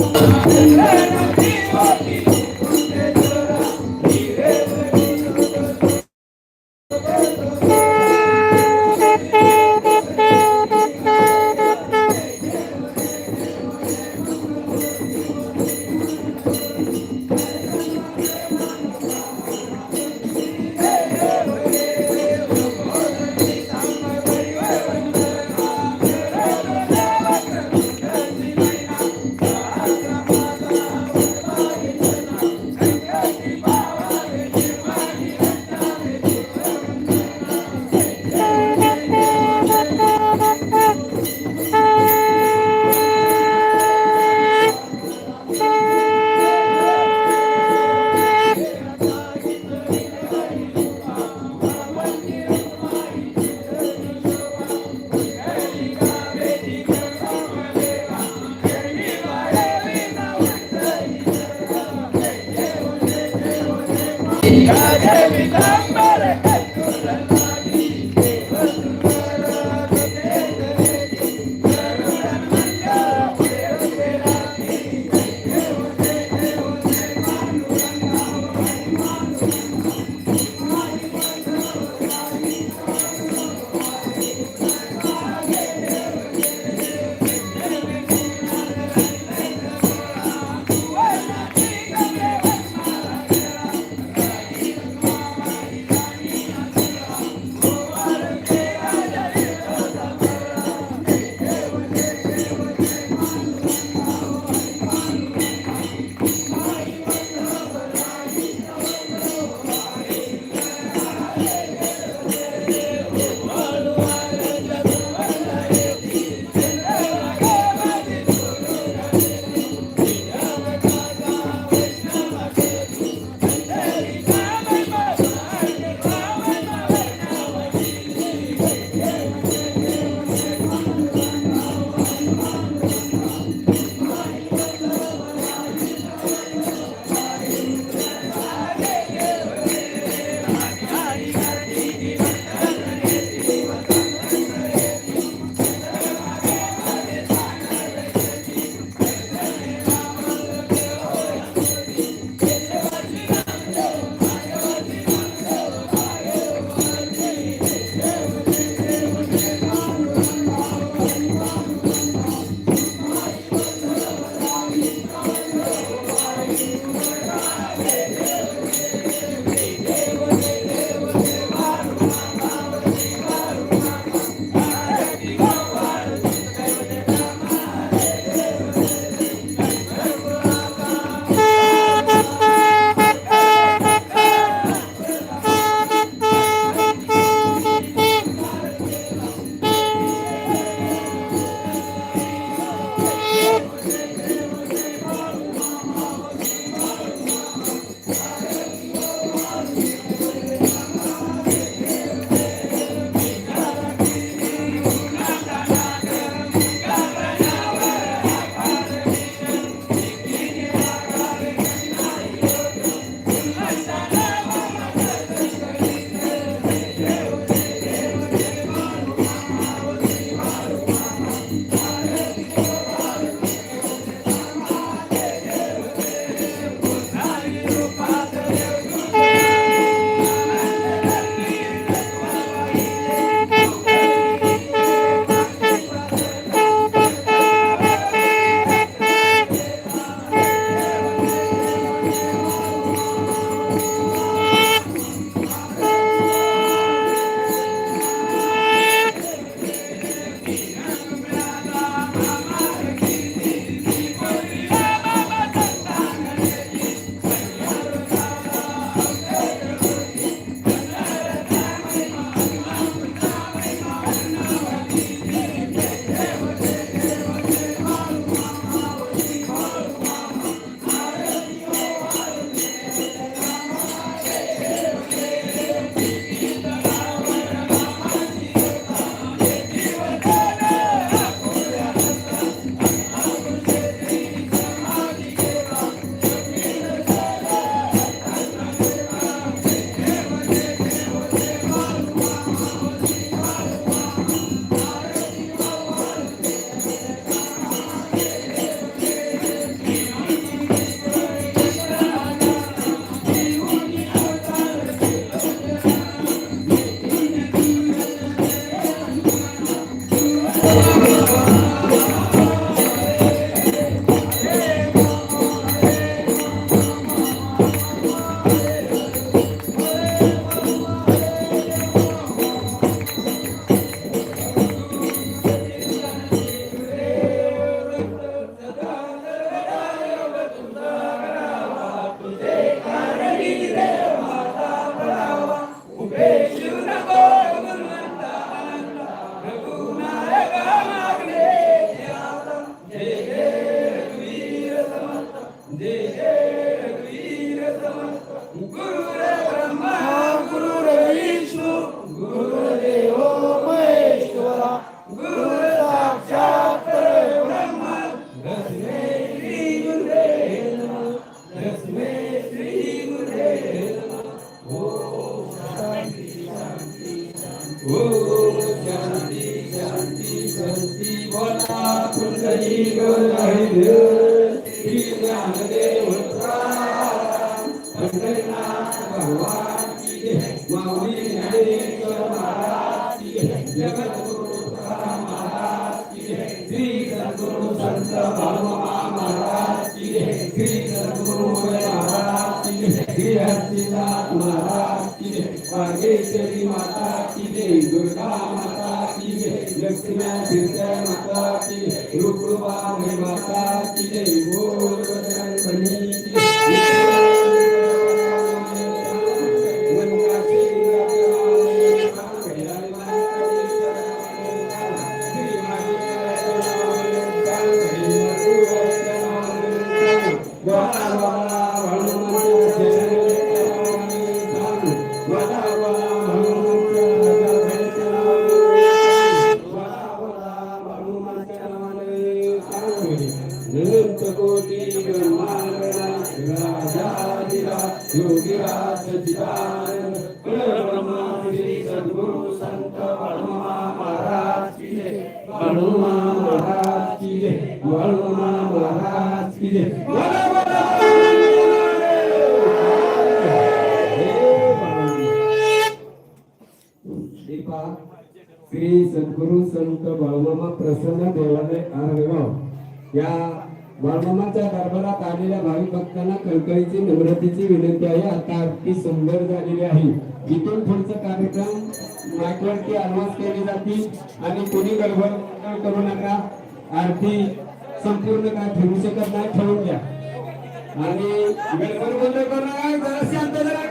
Gracias. Jai Jai Mita जय जय वीर समर्थ गुरुरे ब्रह्मा गुरुर्विष्णू गुरुर्देव महेश्वरा गुरु साक्षात परब्रह्म तस्मै श्री गुरुदेव नमः तस्मै श्री गुरुदेव नमः ओम शांती शांती शांती ओम शांती शांती शांती बोला कुंडली गोलाहिर श्री ज्ञानदेव तुकाराम पंढरीनाथ भगवान की जय माऊली ज्ञानेश्वर महाराज की जय जगद्गुरु तुकाराम महाराज की जय श्री सद्गुरु संत भानुमा महाराज की जय श्री सद्गुरु उदय महाराज की जय श्री हस्तिनाथ महाराज की जय वागेश्वरी माता की जय दुर्गा माता की जय लक्ष्मी योगीराज सचिदानंद ब्रह्मा श्री सद्गुरु संत हनुमा महाराज की जय हनुमा महाराज की जय महाराज की जय बोला, बोला, श्री सद्गुरु संत बाळमामा प्रसन्न देवालय आरगाव या वाळमामाच्या दरबारात आलेल्या भाविक भक्तांना कळकळीची नम्रतेची विनंती आहे. आता अगदी सुंदर झालेली आहे. इथून पुढचा कार्यक्रम मायक्रवरती अनाऊन्स केली जातील. आणि कोणी गडबड करू नका. आरती संपूर्ण काय ठेवू शकत नाही ठेवून घ्या आणि गडबड बंद करू नका. जरा शांत जरा